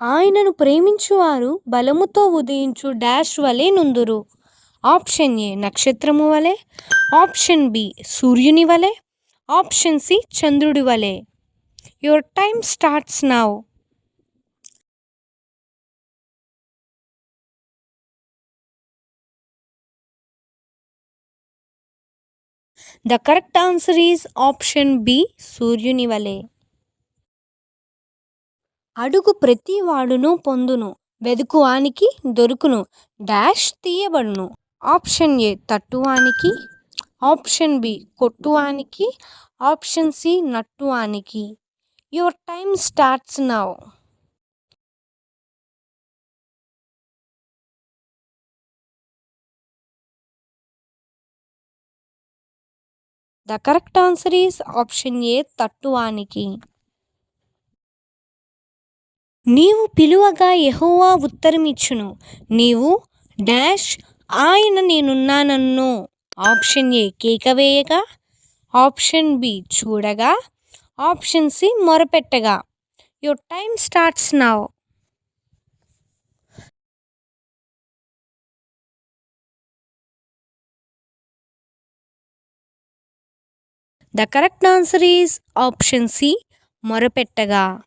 ఆయనను ప్రేమించువారు బలముతో ఉదయించు డాష్ వలె నుందురు. ఆప్షన్ ఏ నక్షత్రము వలె. ఆప్షన్ బి సూర్యుని వలె. ఆప్షన్ సి చంద్రుడి వలె. Your time starts now the correct answer is option B సూర్యుని వలె. అడుగు ప్రతి వాడును పొందును వెదుకువానికి దొరుకును డాష్ తీయబడును. ఆప్షన్ ఏ తట్టువానికి ఆప్షన్ బి కొట్టువానికి option C నట్టువానికి. Your time starts now. The correct answer is option A తట్టువానికి. నీవు పిలువగా యహోవా ఉత్తరమిచ్చును. నీవు డాష్ ఆయన నేనున్నానన్ను. ఆప్షన్ ఏ కేక వేయగా. ఆప్షన్ బి చూడగా. Option C మొరపెట్టగా. Your time starts now. The correct answer is option C మొరపెట్టగా.